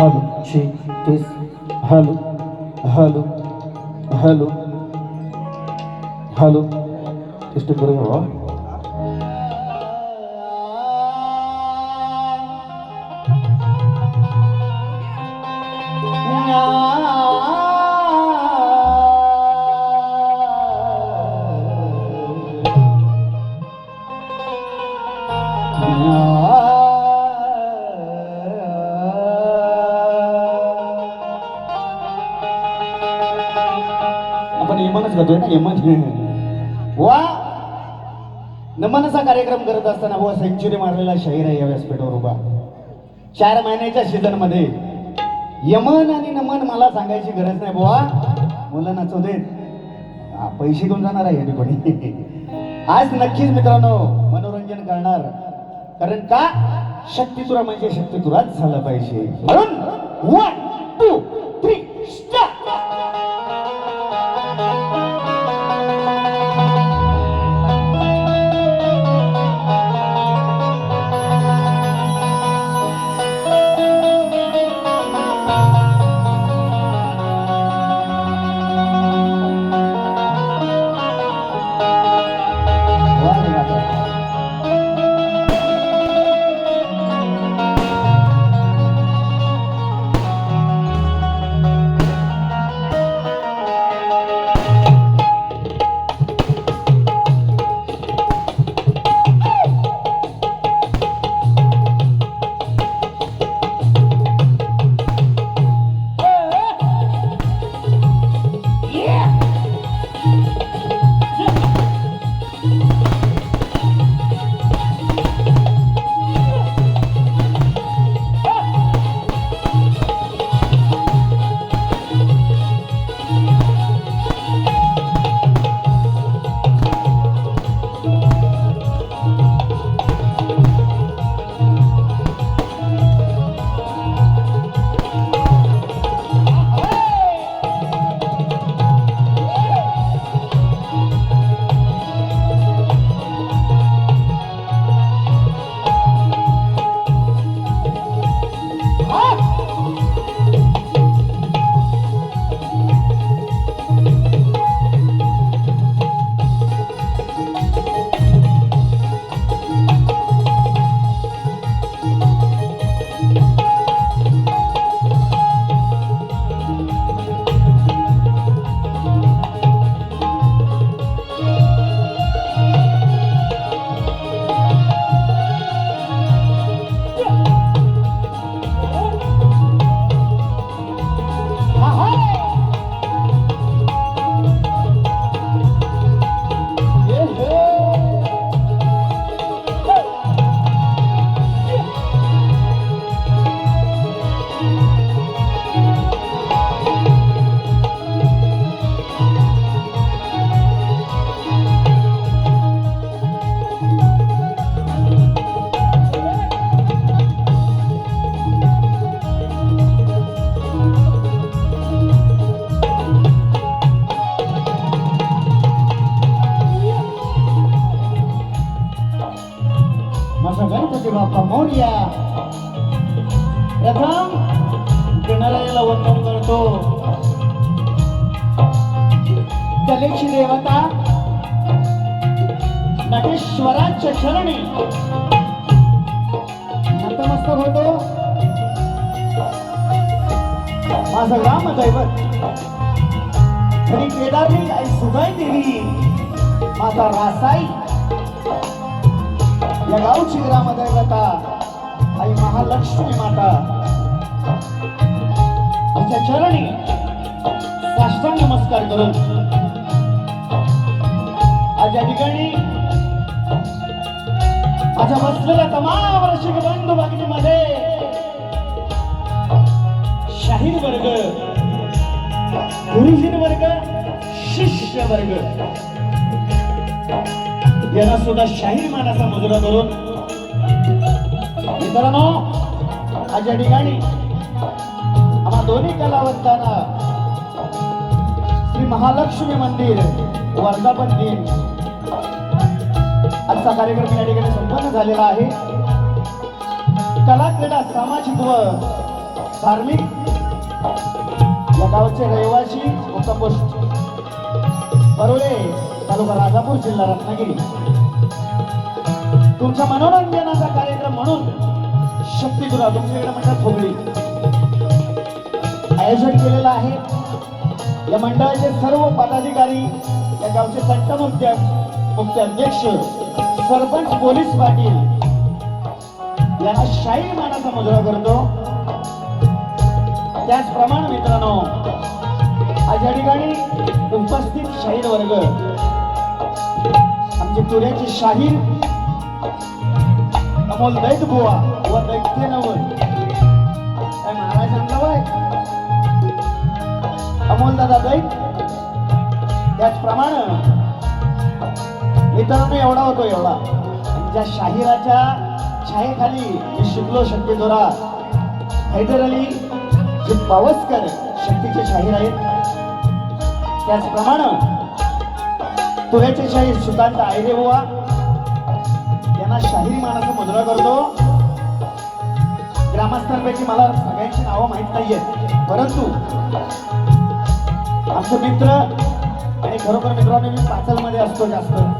hello, she is hello, hello, hello, hello. Test করে বাবা नमनाचा कार्यक्रम करत असताना बुवा सेंचुरी मारलेला शाहीर आहे या व्यासपीठावर उभा. चार महिन्याच्या सीझनमध्ये. यमन आणि नमन मला सांगायची गरज नाही बुवा. मुलं नाचू देत. पैसे घेऊन जाणार आहे कोणी. आज नक्कीच मित्रांनो मनोरंजन करणार. कारण का? शक्तितुरा म्हणजे शक्तितुराच झालं पाहिजे. म्हणून वन टू थ्री स्टार देवता नटेश्वराच्या शरणी. नतमस्तक होतो. माझं राम दैवत. खरी आई सुगाई देवी माझा रासाई. या गावची ग्रामदैवता आई महालक्ष्मी माता. आमच्या चरणी साष्टांग नमस्कार करून आज ठिकाणी माझ्या बसलेल्या तमाम रसिक बंधू भगिनीमध्ये शाहीर वर्ग गुरुजीन वर्ग शिष्य वर्ग. यांना सुद्धा शाहीर मानाचा मुजरा करून मित्रांनो आज या ठिकाणी आम्हा दोन्ही कलावंतांना श्री महालक्ष्मी मंदिर वर्धापन दिन आजचा कार्यक्रम या ठिकाणी संपन्न झालेला आहे. कला क्रीडा सामाजिक व धार्मिक. या गावचे रहिवासी मुक्कामपोस्ट बरोडे तालुका राजापूर जिल्हा रत्नागिरी. तुमच्या मनोरंजनाचा कार्यक्रम म्हणून शक्तीगुरा तुमच्याकडे म्हणतात फुगडी आयोजन केलेलं आहे. या मंडळाचे सर्व पदाधिकारी या गावचे तंटमुख्य मुख्य अध्यक्ष सरपंच पोलीस पाटील यांना शाही मानाचा मुजरा करतो. त्याचप्रमाणे मित्रांनो आज या ठिकाणी उपस्थित शाहीर वर्ग. आमचे तुऱ्याचे शाहीर अमोल दैत बुवा व दैत्य नवर काय महाराज वय? अमोल दादा दैत त्याचप्रमाणे मित्रांनो एवढा होतो एवढा. आणि ज्या शाहिराच्या छायेखाली मी शिकलो शक्तीदोरा हैदर अली जे पावसकर शक्तीचे शाहीर आहेत. त्याचप्रमाणे तुऱ्याचे शाहीर सुकांत आयरे बुवा यांना शाहीर मानाचा मुद्रा करतो. ग्रामस्थांपैकी मला सगळ्यांची नावं माहीत आहेत परंतु आमचे मित्र आणि खरोखर मित्रांनो मी पाचलमध्ये असतो जास्त.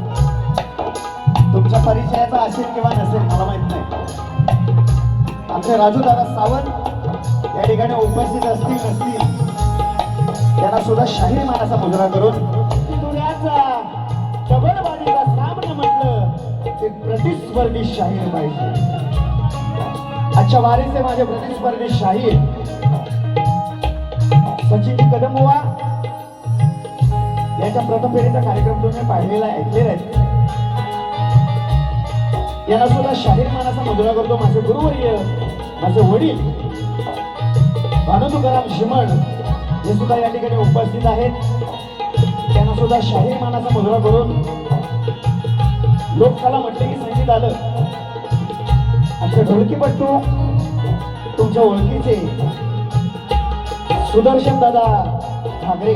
तुमच्या परिचयाचा असेल किंवा नसेल मला माहीत नाही. आमचे राजूदादा सावंत या ठिकाणी उपस्थित असतील नसतील त्यांना सुद्धा शाहीर मानाचा मुजरा करून सामना म्हटलं ते प्रतिस्पर्धी शाहीर पाहिजे. आजच्या वारीचे माझे प्रतिस्पर्धी शाहीर सचिन कदमवा बुवा याच्या प्रथम फेरीचा कार्यक्रम तुम्ही पाहिलेला ऐकलेला आहे. यांना सुद्धा शाहीर मानाचा मुजरा करतो माझे गुरुवर्य माझे वडील भानु तुकाराम शिमण हे सुद्धा या ठिकाणी उपस्थित आहेत. त्यांना सुद्धा शाहीर मानाचा मुजरा करून लोककला म्हटले की संगीत आलं. आमचे ढोलकीपट्टू तुमच्या ओळखीचे सुदर्शन दादा ठाकरे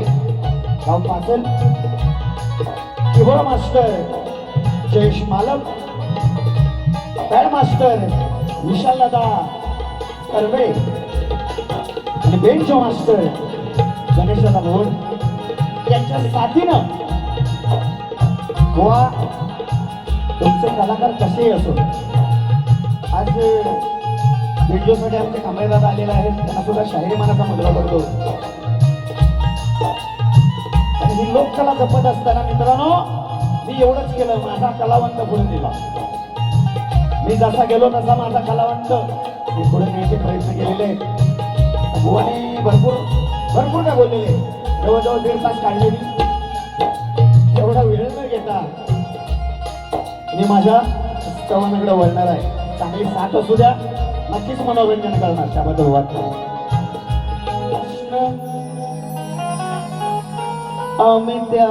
गाव पाचल किबोळ मास्टर जयेश मालक बॅड मास्टर विशाल दादा कर्वे आणि बेंच मास्टर गणेश दादा भोड यांच्या साथीनं गोवा तुमचे कलाकार कसेही असो? आज व्हिडिओसाठी आमचे कांबळे दादा आलेले आहेत. त्यांना सुद्धा शाहिरी मनाचा मुद्रा करतो. आणि ही लोककला जपत असताना मित्रांनो मी एवढंच केलं. माझा कलावंत करून दिला? मी जसा गेलो तसा माझा कलावंत. मी पुढे न्यायचे प्रयत्न केलेले. भुवानी भरपूर भरपूर काय बोललेले. जवळजवळ दीड तास काढलेली एवढा वेळ न घेता मी माझ्या चव्हाणाकडे वळणार आहे. चांगली साथ असू द्या नक्कीच मनोरंजन करणार त्याबद्दल वाद अमित्या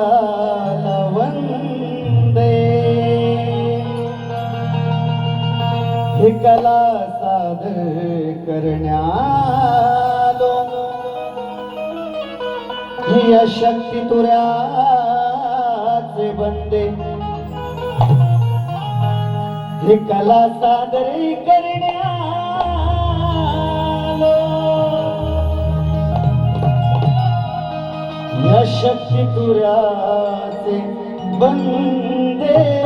लवण कला सादर करण्यालो. ही शक्ती तुऱ्याचे बंदे. हे कला सादर करण्यालो. या शक्ती तुऱ्याचे बंदे.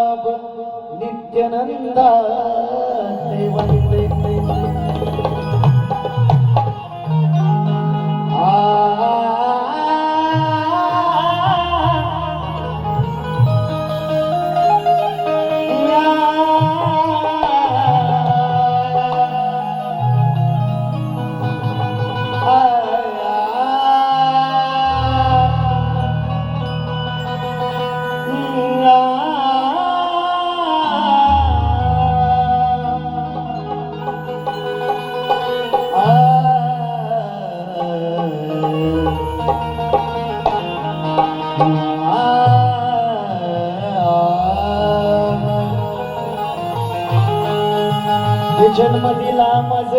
जन्म दिला मज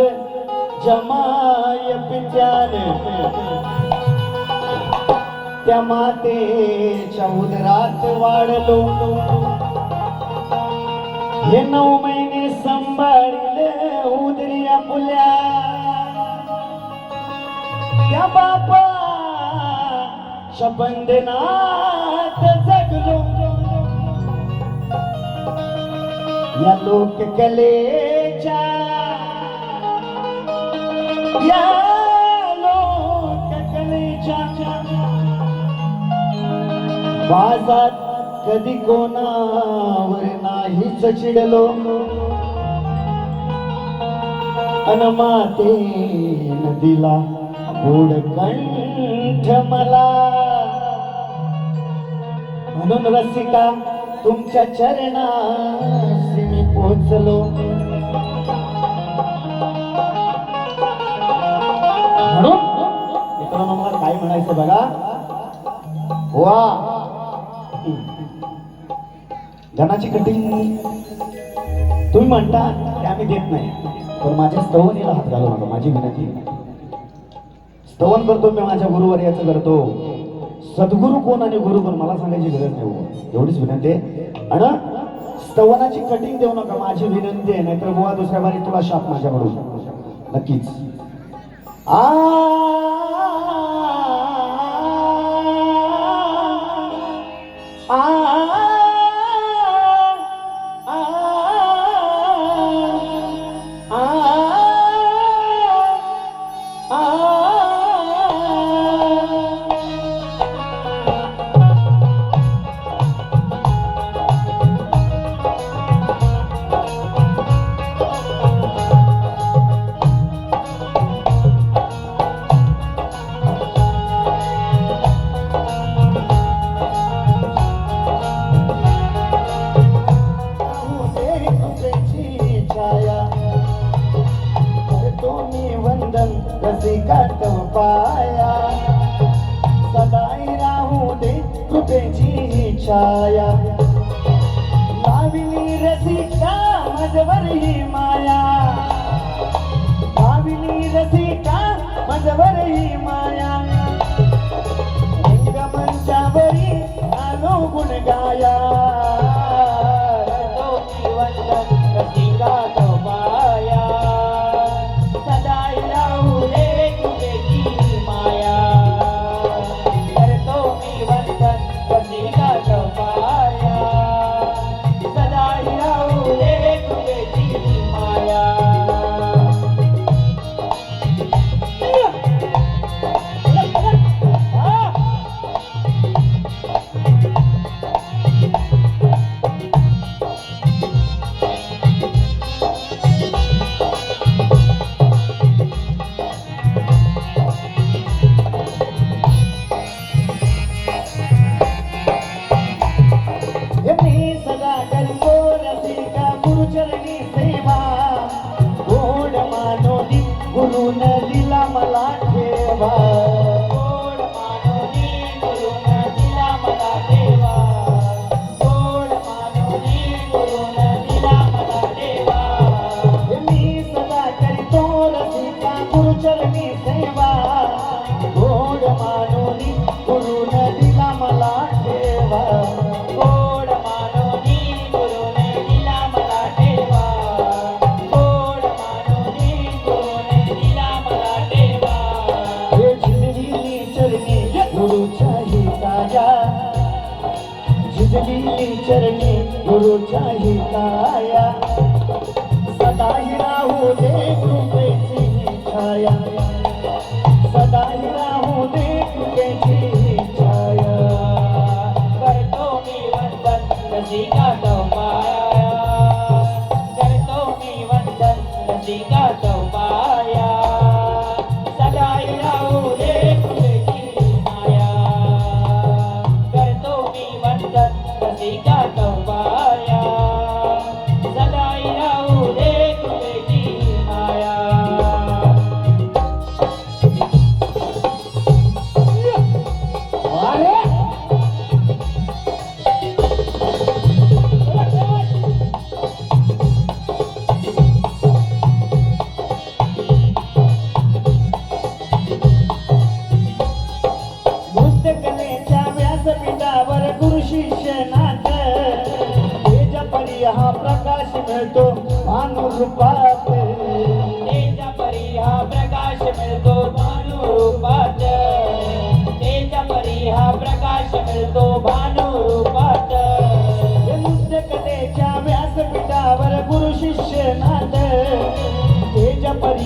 जमाय पित्याने. त्या मातेच्या उदरात वाढलो. हे नऊ महिने सांभाळले उदरी आपल्या. त्या बापा शबंदनाथ जगलो। या लोककलेच्या या लोककलेच्या बाजात कधी कोणावर नाहीच चिडलो. अन माते नदीला गोड कंठ मला. म्हणून रसिका तुमच्या चरणाशी मी पोचलो. म्हणून मित्रांनो मला काय म्हणायचं बघा? वा धनाची कटिंग तुम्ही म्हणता ते आम्ही देत नाही. पण माझ्या स्तवनीला हात घालू नका माझी विनंती. स्तवन करतो मी माझ्या गुरुवर याचं करतो. सद्गुरू कोण आणि गुरु कोण मला सांगायची गरज नाही एवढीच विनंती आहे. आणि स्तवनाची कटिंग देऊ नका माझी विनंती आहे नाहीतर बुवा दुसऱ्या बारी तुला शाप माझ्याकडून. नक्कीच. आ! आलो चरणी गुरुच्या हिताया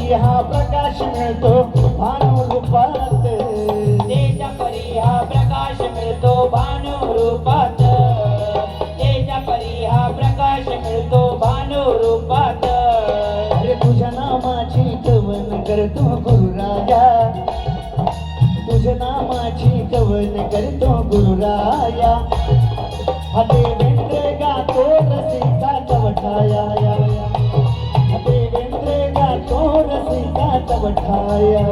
परी हा प्रकाश मिळतो भानु रूपात। तेजा परी हा प्रकाश मिळतो भानू रूपात। तेजा परी हा प्रकाश मिळतो भानू रूपात। अरे तुझ्या नामाची कवन करतो गुरुराया तुझ्या नामाची कवन करतो गुरुराया हा रसिका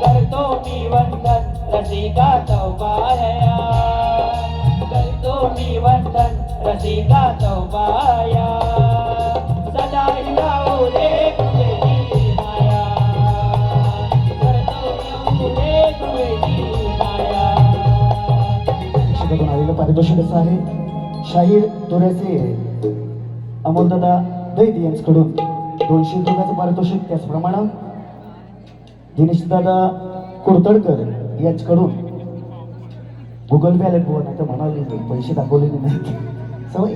करतो मी वंदन रसिका चौबाया करतो मी वंदन रसिका चौबाया सदा राहू आलेलं पारितोषिक असं आहे. शाहीर तुरेसे अमोलदादा दैदी यांच्याकडून दोनशे रुपयाचं पारितोषिक त्याचप्रमाणे दिनेशदादा कुरतडकर याचकडून गुगल पे आलेत बुवा नाही तर म्हणाले नाही, पैसे दाखवलेले नाहीत सवय.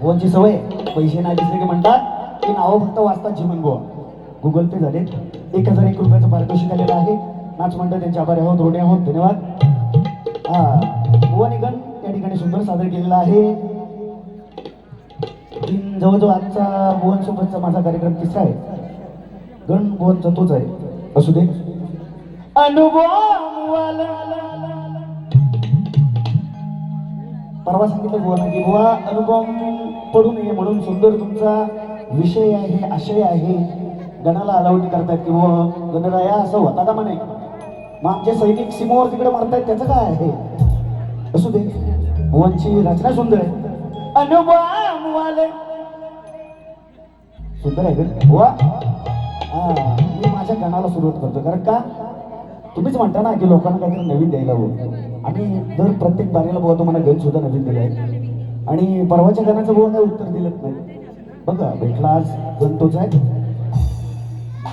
बुवांची सवय. पैसे नाही दिसले की म्हणतात की नावं फक्त वाचतात जीवन गोवा गुगल पे झालेत. एक हजार एक रुपयाचं पारितोषिक आलेलं आहे. नाच मंडळ त्यांचे आभारी आहोत रोडे आहोत. धन्यवाद. हा. बुवा निगन या ठिकाणी सुंदर सादर केलेला आहे. जवळजवळ आजचा बुवांसोबतचा माझा कार्यक्रम तिसरा आहे. गण भुवनचा तोच आहे. असू दे. अनुभव परवा सांगितलं बुवा की बुवा अनुभव पडू नये म्हणून सुंदर तुमचा विषय आहे आशय आहे. गणाला अलाउड करतात की बुवा गणराया असं होता का म्हणे? मग आमचे सैनिक सीमेवर तिकडे मारतायत त्याचं काय आहे? असू दे. बुवांची रचना सुंदर आहे. अनुभव आले सुंदर आहे का बुवा. मी माझ्या गाण्याला सुरुवात करतो. कारण का? तुम्हीच म्हणता ना की लोकांना काहीतरी नवीन द्यायला हवं. आणि दर प्रत्येक बारीला बुवा तुम्हाला गण सुद्धा नवीन दिलाय. आणि परवाच्या गाण्याचं बघा काय उत्तर दिलंच नाही. बघा भेटला आज गण तोच आहे.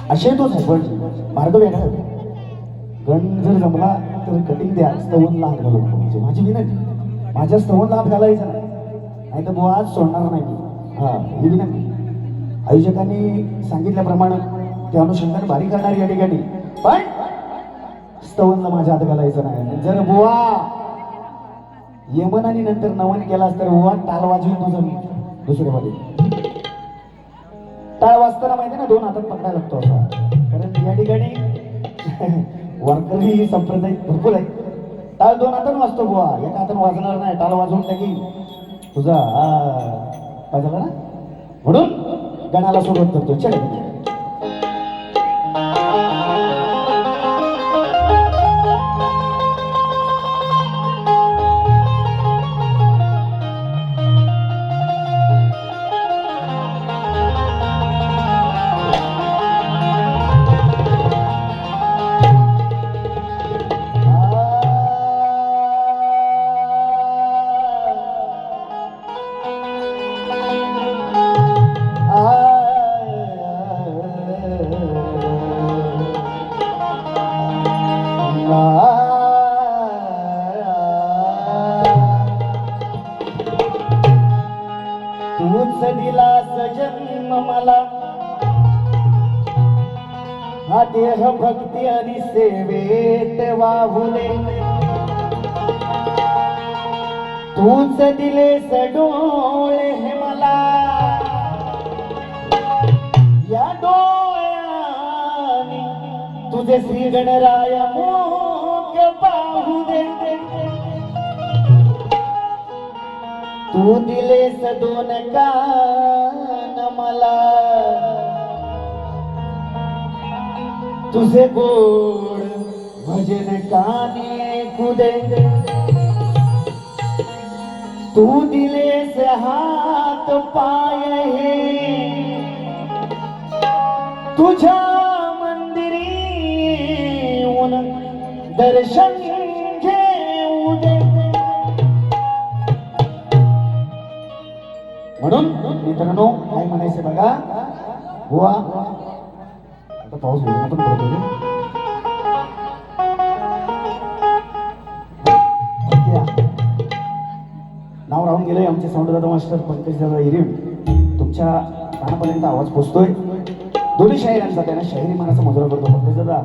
असे तोच आहे पण मार्ग वेगळा गण जर जमला तर कटिंग द्या. स्तवन हात घालू. म्हणजे माझी विनंती. माझ्या स्तवन हात घालायचा नाही. तर बुवा आज सोडणार नाही मी. हा ही विनंती. आयोजकांनी सांगितल्याप्रमाणे त्या अनुषंगाने भारी करणार या ठिकाणी. पण स्तवनला माझ्या हात घालायचं नाही. जर बुवा यमन आणि नंतर नमन केलास तर बुवा टाळ वाजवीन तुझं दुसरं दुसऱ्यामध्ये टाळ वाजताना माहिती ना दोन हातात पकडायला लागतो असा. कारण या ठिकाणी वारकरी संप्रदाय भरपूर आहे. टाळ दोन हातानं वाजतो बुवा. एका हातानं वाजणार नाही टाळ वाजवून टाकी तुझा वाजला ना? म्हणून गणाला सुरुवात करतो. चल. वाहुले तूच दिले सडोळे हे मला. या डोळ्यानी तुझे श्री गणराया मोग पाहू दे. तू दिले दोन कान मला. तुझे गोड भजन काने कुदे तू दिलेस हात पाय हे। तुझ्या मंदिरी उन दर्शन घेऊ दे। म्हणून मित्रांनो काय म्हणायचं बघा वा आता पाऊस पण पडतो केलंय आमचे साऊंडदादा मास्टर पंकजदादा हिरीम तुमच्या कानापर्यंत आवाज पोचतोय. दोन्ही शाहिरांचा त्यांना शाहिरी मनाचा मजुरा करतो पंकजदादा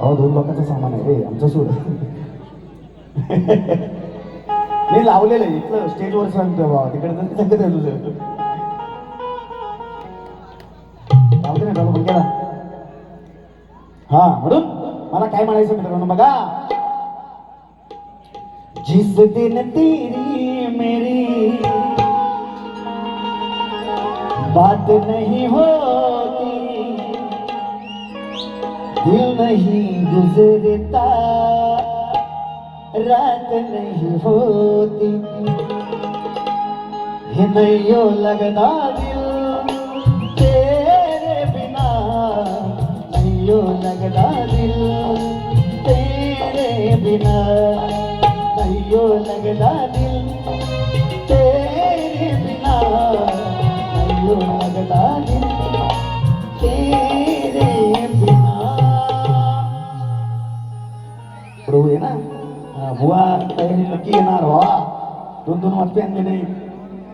अहो दोन लोकांचं सामान आहे रे आमचं सोड. मी लावलेलं आहे इथलं स्टेजवर सांगतोय बाबा तिकडे तर सांगत आहे तुझं. लावते ना पण हा म्हणून मला काय म्हणायचं मित्रांनो बघा. जिस दिन तेरी मेरी बात नहीं होती दिल नहीं गुजरता रात नहीं होती। है नहीं दिल तेरे बिना नहीं लगता दिल तेरे बिना। नहीं लगता दिल तेरे बिना नहीं लगता दिल तेरे बिना प्रभू आहे ना हा, बुवा तयारी नक्की येणार वा दोन दोन वाजता आणले नाही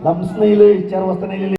लम्स नाही लय चार वाजता नाही लिहिले